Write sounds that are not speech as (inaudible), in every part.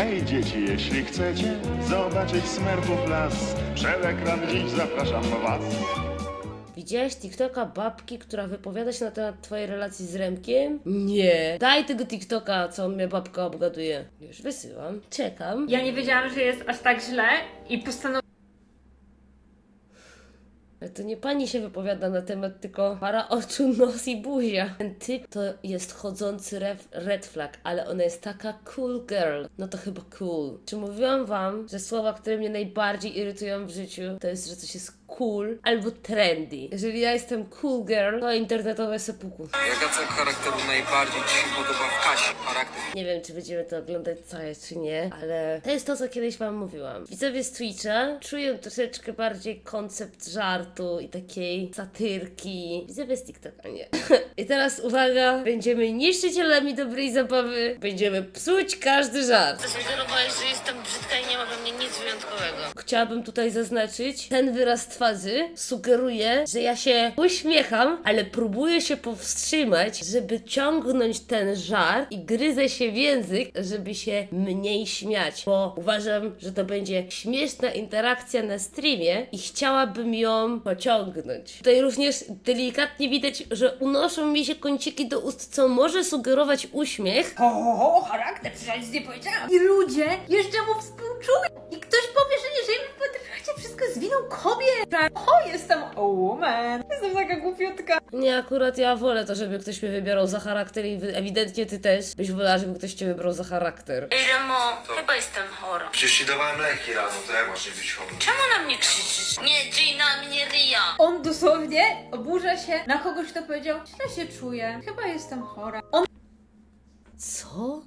Hej dzieci, jeśli chcecie zobaczyć smerfów las, przed ekran dziś zapraszam was. Widziałeś TikToka babki, która wypowiada się na temat twojej relacji z Remkiem? Nie. Daj tego TikToka, co mnie babka obgaduje. Już wysyłam. Czekam. Ja nie wiedziałam, że jest aż tak źle i postanowiłam to nie pani się wypowiada na temat, tylko para oczu, (laughs) nos i buzia. Ten typ to jest chodzący red flag, ale ona jest taka cool girl. No to chyba cool. Czy mówiłam wam, że słowa, które mnie najbardziej irytują w życiu, to jest, że coś jest cool albo trendy. Jeżeli ja jestem cool girl, to internetowe sepuku. Jaka cecha charakteru najbardziej Ci się podoba w Kasi? Charakter. Nie wiem, czy będziemy to oglądać całe, czy nie, ale to jest to, co kiedyś Wam mówiłam. Widzowie z Twitcha czują troszeczkę bardziej koncept żartu i takiej satyrki. Widzowie z TikToka nie. (laughs) I teraz uwaga, będziemy niszczycielami dobrej zabawy, będziemy psuć każdy żart. Zasugerowałeś, że jestem brzydka i nie ma we mnie nic wyjątkowego. Chciałabym tutaj zaznaczyć, ten wyraz twarzy sugeruje, że ja się uśmiecham, ale próbuję się powstrzymać, żeby ciągnąć ten żart i gryzę się w język, żeby się mniej śmiać, bo uważam, że to będzie śmieszna interakcja na streamie i chciałabym ją pociągnąć. Tutaj również delikatnie widać, że unoszą mi się kąciki do ust, co może sugerować uśmiech, Ho, ho, ho, charakter, przecież nic nie powiedziałam. I ludzie jeszcze mu współczują. I ktoś powie, że nie, że im w trakcie wszystko jest winą kobiet. O, jestem a woman. Jestem taka głupiutka. Nie, akurat ja wolę to, żeby ktoś mnie wybierał za charakter i wy- ewidentnie ty też byś wolała, żeby ktoś cię wybrał za charakter. Ej, Remo, chyba jestem chora. Przecież Ci dawałem leki rano, to jak masz nie być chory? Czemu na mnie krzyczysz? Nie, Gina, mnie ryja. On dosłownie oburza się na kogoś, kto powiedział, źle się czuję, chyba jestem chora. On Co?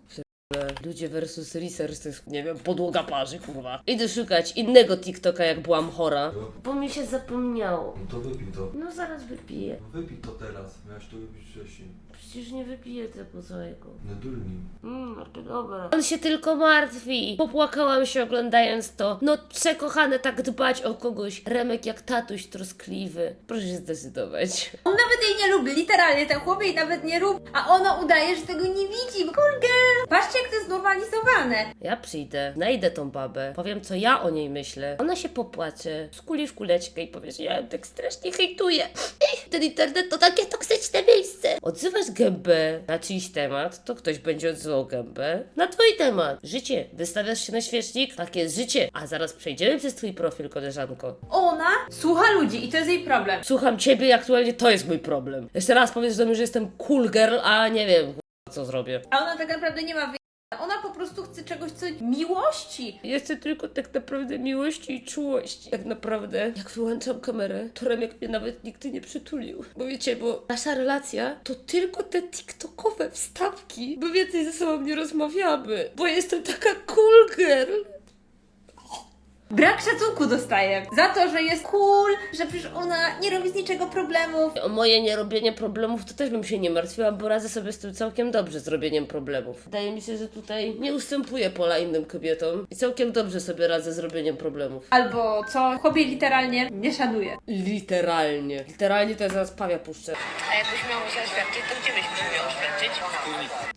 Ludzie versus research to jest, nie wiem, podłoga parzy, kurwa. Idę szukać innego TikToka, jak byłam chora. Bo mi się zapomniało. No to wypij to. No zaraz wypiję. No wypij to teraz. Miałeś to wypić wcześniej. Przecież nie wypiję tego całego. Nie durni. Mmm, to dobra. On się tylko martwi. Popłakałam się oglądając to. No, przekochane tak dbać o kogoś. Remek jak tatuś troskliwy. Proszę się zdecydować. On nawet jej nie lubi, literalnie ten chłop jej nawet nie lubi, a ona udaje, że tego nie widzi. Cool girl! Patrzcie, jak to jest znormalizowane. Ja przyjdę, znajdę tą babę, powiem co ja o niej myślę. Ona się popłacze, skuli w kuleczkę i powie, że ja ją tak strasznie hejtuję. Ej, Ten internet to takie toksyczne miejsce. Gębę na czyjś temat, to ktoś będzie odzywał gębę na twój temat. Życie. Wystawiasz się na świecznik, takie jest życie. A zaraz przejdziemy przez twój profil, koleżanko. Ona słucha ludzi i to jest jej problem. Słucham ciebie i aktualnie to jest mój problem. Jeszcze raz powiesz do mnie, że jestem cool girl, a nie wiem, co zrobię. A ona tak naprawdę nie ma. Ona po prostu chce czegoś, co miłości. Jest tylko tak naprawdę miłości i czułości. Tak naprawdę, jak wyłączam kamerę, to Remek mnie nawet nigdy nie przytulił. Bo wiecie, bo nasza relacja to tylko te tiktokowe wstawki. Bo więcej ze sobą nie rozmawiamy. Bo jestem taka cool girl. Brak szacunku dostaje za to, że jest cool, że przecież ona nie robi z niczego problemów. O moje nierobienie problemów to też bym się nie martwiła, bo radzę sobie z tym całkiem dobrze z robieniem problemów. Wydaje mi się, że tutaj nie ustępuję pola innym kobietom i całkiem dobrze sobie radzę z robieniem problemów. Albo co, chłopie literalnie nie szanuje. Literalnie. Literalnie to ja zaraz pawia puszczę. A jakbyś miał się oświadczyć, to gdzie byś miał oświadczyć?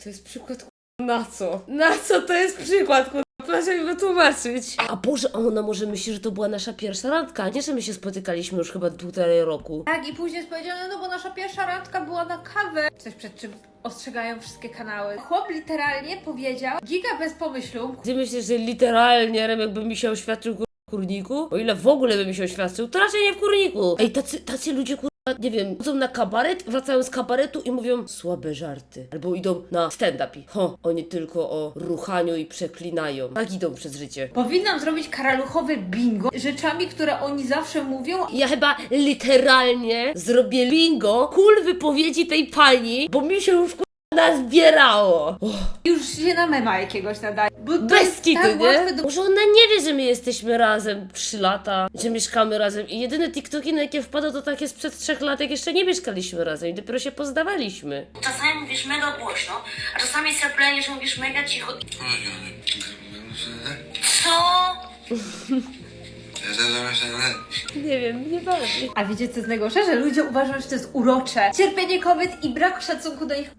To jest przykład ku- na co? Na co to jest przykład? ku- Proszę mi wytłumaczyć. A Boże, a ona może myśli, że to była nasza pierwsza randka, a nie, że my się spotykaliśmy już chyba półtorej roku. Tak, i później jest powiedziane, no bo nasza pierwsza randka była na kawę. Coś przed czym ostrzegają wszystkie kanały. Chłop literalnie powiedział, giga bez pomyślu, Ty myślisz, że literalnie Remek by mi się oświadczył kur- w kurniku? O ile w ogóle by mi się oświadczył, to raczej nie w kurniku. Ej, tacy, tacy ludzie kur... Nie wiem, chodzą na kabaret, wracają z kabaretu i mówią słabe żarty. Albo idą na stand-up i ho, oni tylko o ruchaniu i przeklinają. Tak idą przez życie. powinnam zrobić karaluchowe bingo rzeczami, które oni zawsze mówią. Ja chyba literalnie zrobię bingo kul wypowiedzi tej pani, bo mi się już nazbierało. Oh, Już się na mema jakiegoś nadaje. Bo to bez jest kitu, tak nie? do... Może ona nie wie, że my jesteśmy razem 3 lata, że mieszkamy razem i jedyne TikToki, na jakie wpada, to takie sprzed 3 lat, jak jeszcze nie mieszkaliśmy razem i dopiero się poznawaliśmy. Czasami mówisz mega głośno, a czasami sepleniesz, mówisz mega cicho. Co? Nie wiem, nie bawi. A wiecie co jest najgorsze? Że ludzie uważają, że to jest urocze. Cierpienie kobiet i brak szacunku do nich.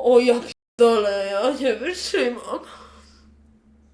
O ja dole, ja nie wytrzymam.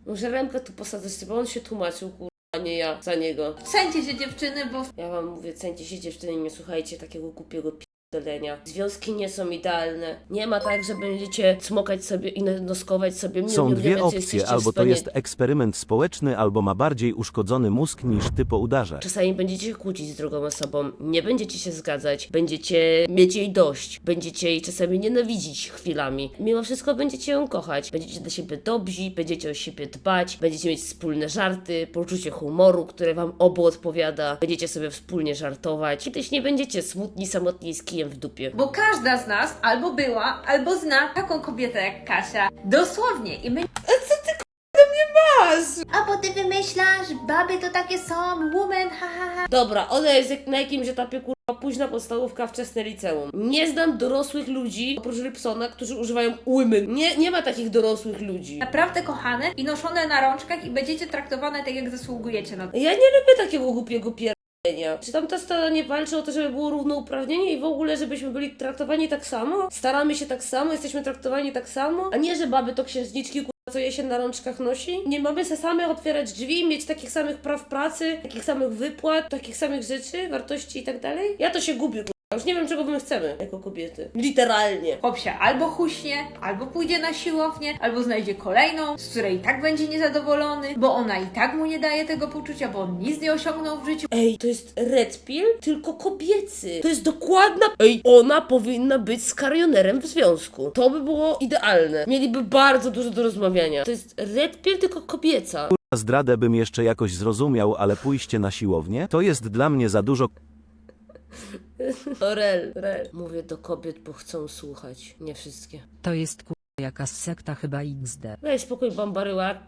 Może Remka tu posadzać, bo on się tłumaczył, kurwa, a nie ja za niego. Cencie się dziewczyny, bo Ja wam mówię, cencie się dziewczyny nie słuchajcie takiego głupiego p***dolenia. Związki nie są idealne. Nie ma tak, że będziecie smokać sobie i noskować sobie miu, Są miu, dwie opcje, albo to jest eksperyment społeczny, albo ma bardziej uszkodzony mózg niż ty po udarze. Czasami będziecie się kłócić z drugą osobą, nie będziecie się zgadzać, będziecie mieć jej dość, będziecie jej czasami nienawidzić chwilami. Mimo wszystko będziecie ją kochać, będziecie do siebie dobrzy, będziecie o siebie dbać, będziecie mieć wspólne żarty, poczucie humoru, które wam obu odpowiada, będziecie sobie wspólnie żartować. Kiedyś nie będziecie smutni, samotni z kijem w dupie. Bo każda z nas albo była, albo zna taką kobietę jak Kasia. Dosłownie. I my. A bo ty wymyślasz, baby to takie są, woman, ha ha ha. Dobra, ona jest jak, na jakimś etapie kurwa późna podstawówka, wczesne liceum. Nie znam dorosłych ludzi, oprócz Rybsona, którzy używają women. Nie, nie ma takich dorosłych ludzi. Naprawdę kochane i noszone na rączkach i będziecie traktowane tak, jak zasługujecie na to. Ja nie lubię takiego głupiego pierdolenia. Czy tam ta strona nie walczy o to, żeby było równouprawnienie i w ogóle, żebyśmy byli traktowani tak samo? Staramy się tak samo, jesteśmy traktowani tak samo? A nie, że baby to księżniczki, kurwa, co je się na rączkach nosi? Nie mamy se same otwierać drzwi, mieć takich samych praw pracy, takich samych wypłat, takich samych rzeczy, wartości i tak dalej? Ja to się gubię. Już nie wiem, czego my chcemy jako kobiety. Literalnie. Chłop się albo huśnie, albo pójdzie na siłownię, albo znajdzie kolejną, z której i tak będzie niezadowolony, bo ona i tak mu nie daje tego poczucia, bo on nic nie osiągnął w życiu. Ej, to jest red pill, tylko kobiecy. To jest dokładna... Ej, ona powinna być skarionerem w związku. To by było idealne. Mieliby bardzo dużo do rozmawiania. To jest red pill, tylko kobieca. Zdradę bym jeszcze jakoś zrozumiał, ale pójście na siłownię to jest dla mnie za dużo Rel, rel. Mówię do kobiet, bo chcą słuchać. Nie wszystkie. To jest ku... jakaś sekta chyba XD. Daj spokój, bambaryła.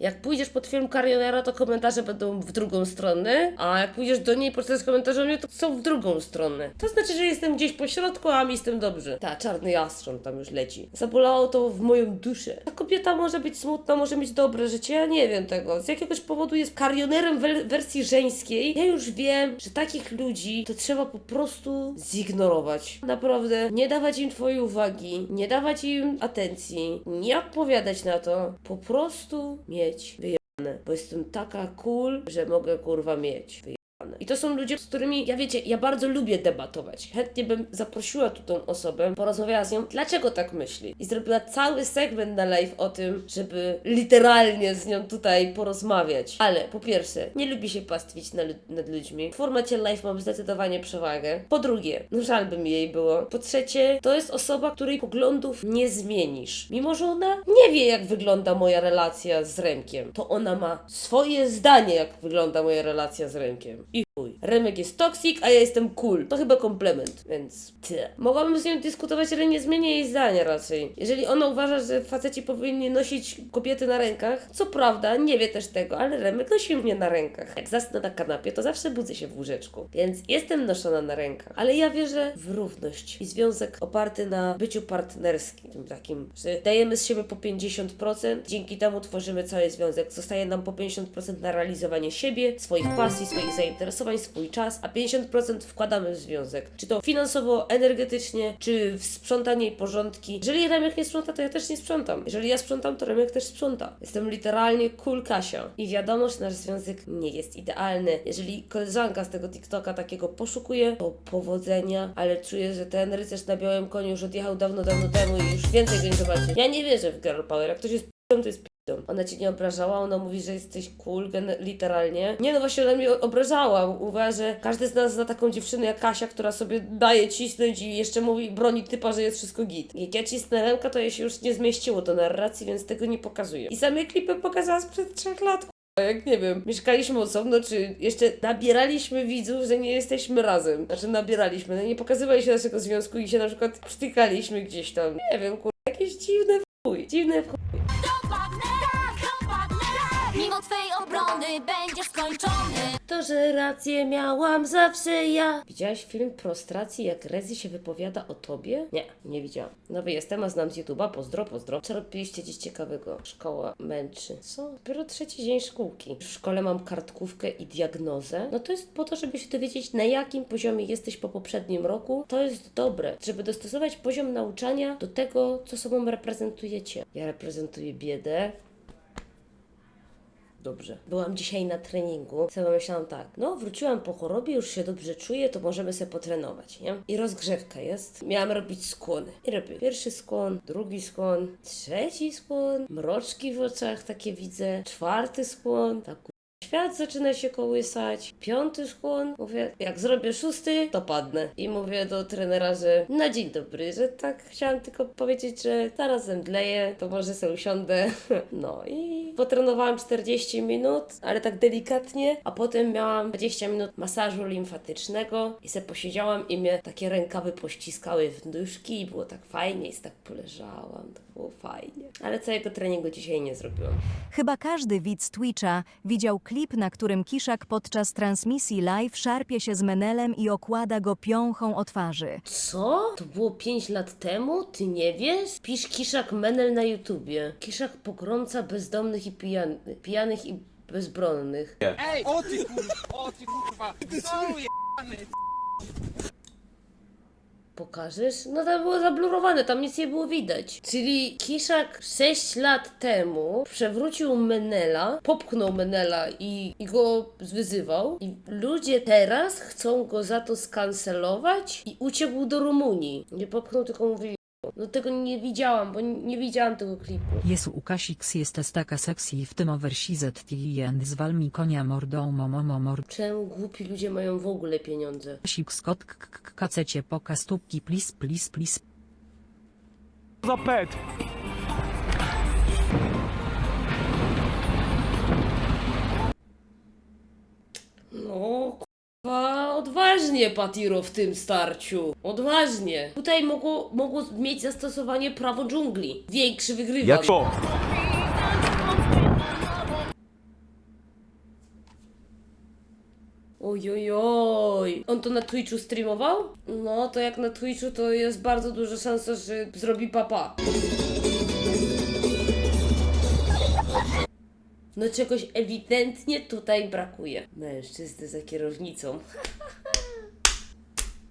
Jak pójdziesz pod film Karionera, to komentarze będą w drugą stronę, a jak pójdziesz do niej pod komentarzami, to są w drugą stronę. To znaczy, że jestem gdzieś po środku, a mi jestem dobrze. Ta, czarny jastrząb tam już leci. Zabolało to w moją duszę. Ta kobieta może być smutna, może mieć dobre życie, ja nie wiem tego. Z jakiegoś powodu jest karionerem w wersji żeńskiej. Ja już wiem, że takich ludzi to trzeba po prostu zignorować. Naprawdę, nie dawać im twojej uwagi, nie dawać im atencji, nie odpowiadać na to. Po prostu mieć wyjebane. Bo jestem taka cool, że mogę kurwa mieć wyjebane. I to są ludzie, z którymi, ja wiecie, ja bardzo lubię debatować. Chętnie bym zaprosiła tu tą osobę, porozmawiała z nią, dlaczego tak myśli. I zrobiła cały segment na live o tym, żeby literalnie z nią tutaj porozmawiać. Ale po pierwsze, nie lubi się pastwić nad ludźmi. W formacie live mam zdecydowanie przewagę. Po drugie, no żal by mi jej było. Po trzecie, to jest osoba, której poglądów nie zmienisz. Mimo, że ona nie wie, jak wygląda moja relacja z Remkiem, to ona ma swoje zdanie, jak wygląda moja relacja z Remkiem. I chuj. Remek jest toksik, a ja jestem cool. To chyba komplement, więc tyle. Mogłabym z nią dyskutować, ale nie zmienię jej zdania raczej. Jeżeli ona uważa, że faceci powinni nosić kobiety na rękach, co prawda, nie wie też tego, ale Remek nosił mnie na rękach. Jak zasnę na kanapie, to zawsze budzę się w łóżeczku. Więc jestem noszona na rękach. Ale ja wierzę w równość i związek oparty na byciu partnerskim. Tym takim, że dajemy z siebie po 50%, dzięki temu tworzymy cały związek. Zostaje nam po 50% na realizowanie siebie, swoich pasji, swoich zainteresowań, swój czas, a 50% wkładamy w związek. Czy to finansowo, energetycznie, czy w sprzątanie i porządki. Jeżeli Remek nie sprząta, to ja też nie sprzątam. Jeżeli ja sprzątam, to Remek też sprząta. Jestem literalnie cool Kasia. I wiadomo, że nasz związek nie jest idealny. Jeżeli koleżanka z tego TikToka takiego poszukuje, to powodzenia, ale czuję, że ten rycerz na białym koniu już odjechał dawno, dawno temu i już więcej go nie zobaczy. Ja nie wierzę w girl power. Jak ktoś jest to jest. Ona cię nie obrażała, ona mówi, że jesteś cool, literalnie. Nie no, właśnie ona mnie obrażała. Uważa, że każdy z nas zna taką dziewczynę jak Kasia, która sobie daje cisnąć i jeszcze mówi, broni typa, że jest wszystko git. Jak ja cisnę Remka, to jej się już nie zmieściło do narracji, więc tego nie pokazuję. I same klipy pokazała sprzed trzech lat, jak nie wiem, mieszkaliśmy osobno, czy jeszcze nabieraliśmy widzów, że nie jesteśmy razem. Znaczy nabieraliśmy, no nie pokazywaliśmy naszego związku i się na przykład przytykaliśmy gdzieś tam. Nie wiem, kur... jakieś dziwne w chuj, dziwne w chuj. Mimo twej obrony będziesz skończony. To, że rację miałam zawsze ja. Widziałaś film Prostracji, jak Rezi się wypowiada o tobie? Nie, nie widziałam. Nowy jestem, a znam z YouTube'a. Pozdro, pozdro. Co robiliście dziś ciekawego? Szkoła męczy. Co? Dopiero trzeci dzień szkółki. W szkole mam kartkówkę i diagnozę. No to jest po to, żeby się dowiedzieć, na jakim poziomie jesteś po poprzednim roku. To jest dobre, żeby dostosować poziom nauczania do tego, co sobą reprezentujecie. Ja reprezentuję biedę, Dobrze. Byłam dzisiaj na treningu. Sobie myślałam tak, no wróciłam po chorobie, już się dobrze czuję, to możemy sobie potrenować, nie? I rozgrzewka jest. Miałam robić skłony. I robię pierwszy skłon, drugi skłon, trzeci skłon, mroczki w oczach takie widzę, czwarty skłon, tak Świat zaczyna się kołysać. Piąty skłon. Mówię, jak zrobię szósty, to padnę. I mówię do trenera, że na dzień dobry, że tak chciałam tylko powiedzieć, że zaraz zemdleję, to może sobie usiądę. (laughs) No i potrenowałam 40 minut, ale tak delikatnie, a potem miałam 20 minut masażu limfatycznego i se posiedziałam i mnie takie rękawy pościskały w nóżki i było tak fajnie i tak poleżałam. To było fajnie. Ale całego treningu dzisiaj nie zrobiłam. Chyba każdy widz Twitcha widział klip, na którym Kiszak podczas transmisji live szarpie się z Menelem i okłada go piąchą o twarzy. Co? To było 5 lat temu? Ty nie wiesz? Pisz Kiszak Menel na YouTubie. Kiszak pogromca bezdomnych i pijany, pijanych i bezbronnych. O ty kurwa, o ty kurwa, sorry, Pokażesz? No to było zablurowane, tam nic nie było widać. Czyli Kiszak 6 lat temu przewrócił Menela, popchnął Menela i, i go wyzywał. I ludzie teraz chcą go za to skancelować i uciekł do Rumunii. Nie popchnął, tylko mówili. No tego nie widziałam, bo nie, nie widziałam tego klipu. Jesu Ukasiks jest taka sexy w tym oversi and zwal mi konia mordą momomo mord. Czemu głupi ludzie mają w ogóle pieniądze? Siks kot k- k- kacecie poka stópki please please please. Za pet! Odważnie Patiro w tym starciu. Odważnie. Tutaj mogło, mogło mieć zastosowanie prawo dżungli. Większy wygrywa. Jak To! Ojojoj. On to na Twitchu streamował? No, to jak na Twitchu to jest bardzo duża szansa, że zrobi papa. No czegoś ewidentnie tutaj brakuje. Mężczyzny za kierownicą. (laughs)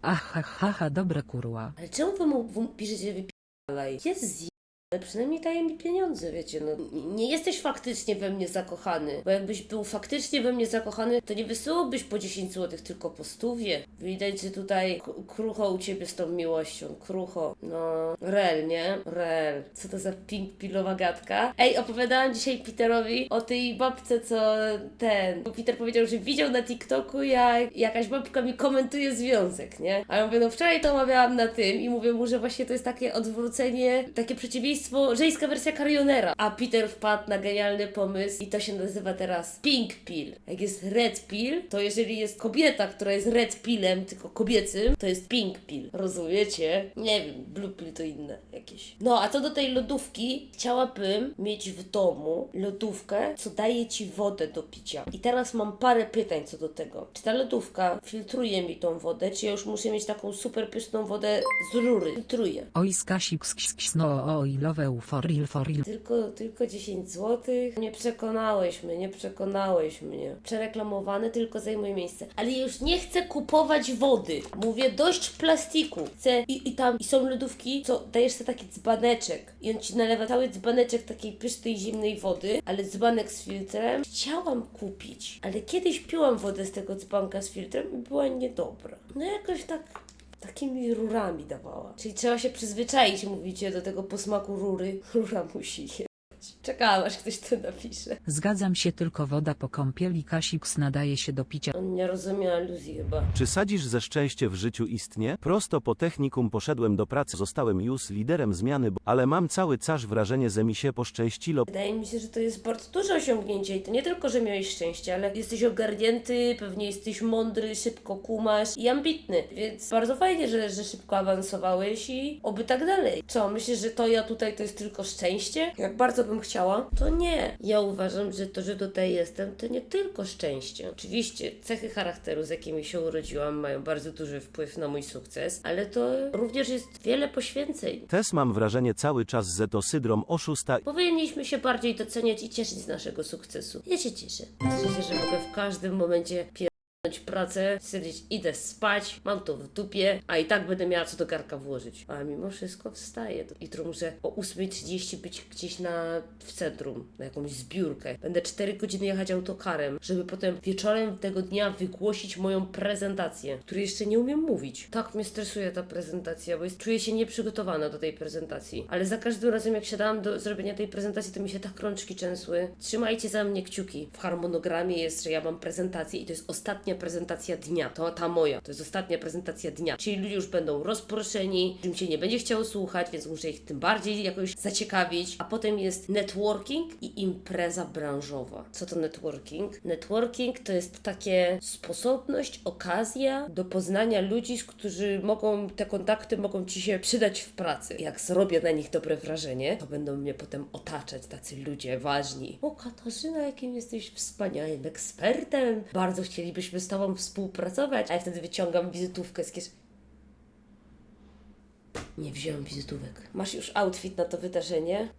Ach ha ha ha dobra kurła. Ale czemu wy mu wy piszecie wypierdalaj? Jest. Ale przynajmniej daje mi pieniądze, wiecie, no. Nie jesteś faktycznie we mnie zakochany, bo jakbyś był faktycznie we mnie zakochany, to nie wysyłałbyś po 10 zł, tylko po stówie. Widać, że tutaj krucho u ciebie z tą miłością, krucho. No, rel, nie? Rel. Co to za pink pilowa gadka? Ej, opowiadałam dzisiaj Peterowi o tej babce, co ten... Bo Peter powiedział, że widział na TikToku, jak jakaś babka mi komentuje związek, nie? A ja mówię, no wczoraj to omawiałam na tym i mówię mu, że właśnie to jest takie odwrócenie, takie przeciwieństwo, żeńska wersja Carionera. A Peter wpadł na genialny pomysł i to się nazywa teraz Pink Pill. Jak jest Red Pill, to jeżeli jest kobieta, która jest Red Pillem, tylko kobiecym, to jest Pink Pill. Rozumiecie? Nie wiem, Blue Pill to inne jakieś. No, a co do tej lodówki, chciałabym mieć w domu lodówkę, co daje ci wodę do picia. I teraz mam parę pytań co do tego. Czy ta lodówka filtruje mi tą wodę, czy ja już muszę mieć taką super pyszną wodę z rury? Filtruje. Oj skasiks ks no oj love for real for real. Tylko, tylko 10 zł? Nie przekonałeś mnie, nie przekonałeś mnie. Przereklamowany tylko zajmuje miejsce. Ale już nie chcę kupować wody. Mówię dość plastiku. Chcę i, i tam i są lodówki, co dajesz sobie taki dzbaneczek i on ci nalewa cały dzbaneczek takiej pysznej zimnej wody, ale dzbanek z filtrem. Chciałam kupić, ale kiedyś piłam wodę z tego dzbanka z filtrem i była niedobra. No jakoś tak takimi rurami dawała. Czyli trzeba się przyzwyczaić, mówicie, do tego posmaku rury. Rura musi jechać. Czekałam, aż ktoś to napisze. Zgadzam się tylko woda po kąpieli Kasiks nadaje się do picia. On nie rozumie aluzji chyba. Czy sadzisz ze szczęście w życiu istnie? Prosto po technikum poszedłem do pracy, zostałem już liderem zmiany, bo- ale mam cały caż wrażenie, że mi się poszczęścilo. Wydaje mi się, że to jest bardzo duże osiągnięcie i to nie tylko, że miałeś szczęście, ale jesteś ogarnięty, pewnie jesteś mądry, szybko kumasz i ambitny, więc bardzo fajnie, że, że szybko awansowałeś i oby tak dalej. Co, myślisz, że to ja tutaj to jest tylko szczęście? Jak bardzo bym chciał chciała? To nie. Ja uważam, że to, że tutaj jestem, to nie tylko szczęście. Oczywiście cechy charakteru, z jakimi się urodziłam, mają bardzo duży wpływ na mój sukces, ale to również jest wiele poświęceń. Też mam wrażenie cały czas, że to syndrom oszusta Powinniśmy się bardziej doceniać i cieszyć z naszego sukcesu. Ja się cieszę. Cieszę się, że mogę w każdym momencie pierdolnąć pracę, stwierdzić idę spać, mam to w dupie, a i tak będę miała co do garka włożyć. A mimo wszystko wstaję. Jutro muszę o 8.30 być gdzieś na, w centrum, na jakąś zbiórkę. Będę 4 godziny jechać autokarem, żeby potem wieczorem tego dnia wygłosić moją prezentację, której jeszcze nie umiem mówić. Tak mnie stresuje ta prezentacja, bo jest, czuję się nieprzygotowana do tej prezentacji. Ale za każdym razem, jak siadałam do zrobienia tej prezentacji, to mi się tak rączki trzęsły. Trzymajcie za mnie kciuki. W harmonogramie jest, że ja mam prezentację i to jest ostatnia prezentacja dnia. To ta moja. To jest ostatnia prezentacja dnia. Czyli ludzie już będą rozproszeni, im się nie będzie chciało słuchać, więc muszę ich tym bardziej jakoś zaciekawić. A potem jest networking i impreza branżowa. Co to networking? Networking to jest takie sposobność, okazja do poznania ludzi, którzy mogą, te kontakty mogą Ci się przydać w pracy. Jak zrobię na nich dobre wrażenie, to będą mnie potem otaczać tacy ludzie ważni. O Katarzyna, jakim jesteś wspaniałym ekspertem. Bardzo chcielibyśmy z Tobą współpracować. A ja wtedy wyciągam wizytówkę z kieszeni. Nie wziąłem wizytówek. Masz już outfit na to wydarzenie?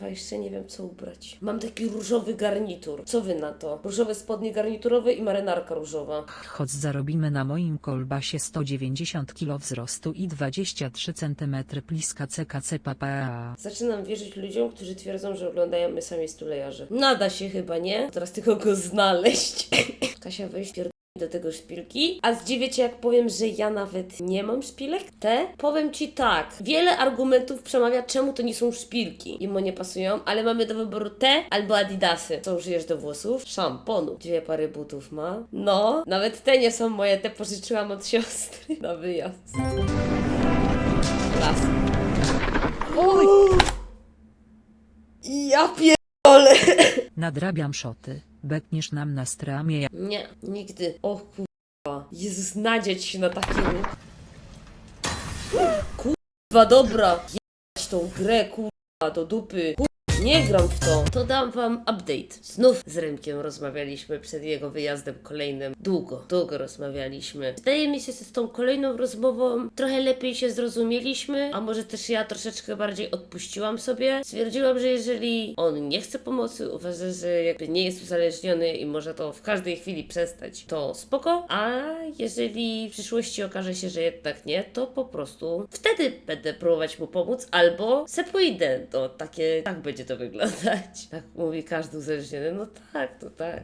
Kurwa, jeszcze nie wiem co ubrać. Mam taki różowy garnitur. Co wy na to? Różowe spodnie garniturowe i marynarka różowa. Choć zarobimy na moim kolbasie 190 kg wzrostu i 23 cm pliska CKC papa. Zaczynam wierzyć ludziom, którzy twierdzą, że oglądają my sami stulejarze. Nada się chyba, nie? Teraz tylko go znaleźć. (coughs) Kasia, weź pierd... do tego szpilki. A zdziwiecie, jak powiem, że ja nawet nie mam szpilek? Te? Powiem Ci tak. Wiele argumentów przemawia, czemu to nie są szpilki. Im nie pasują, ale mamy do wyboru te albo adidasy. Co użyjesz do włosów? Szamponu. Dwie pary butów ma. No, nawet te nie są moje, te pożyczyłam od siostry na wyjazd. Klas. Ja pierdolę. (laughs) Nadrabiam szoty, bekniesz nam na stramie Nie, nigdy. O kurwa. Jezus, nadzieć się na takim. Kurwa, dobra. Jebać tą grę, kurwa, do dupy. Kurwa, nie gram w to. To dam wam update. Znów z Rymkiem rozmawialiśmy przed jego wyjazdem kolejnym. Długo, długo rozmawialiśmy. Wydaje mi się, że z tą kolejną rozmową trochę lepiej się zrozumieliśmy, a może też ja troszeczkę bardziej odpuściłam sobie. Stwierdziłam, że jeżeli on nie chce pomocy, uważa, że jakby nie jest uzależniony i może to w każdej chwili przestać, to spoko. A jeżeli w przyszłości okaże się, że jednak nie, to po prostu wtedy będę próbować mu pomóc albo se pójdę. No takie, tak będzie to wyglądać. Tak mówi każdy uzależniony. No tak, to tak.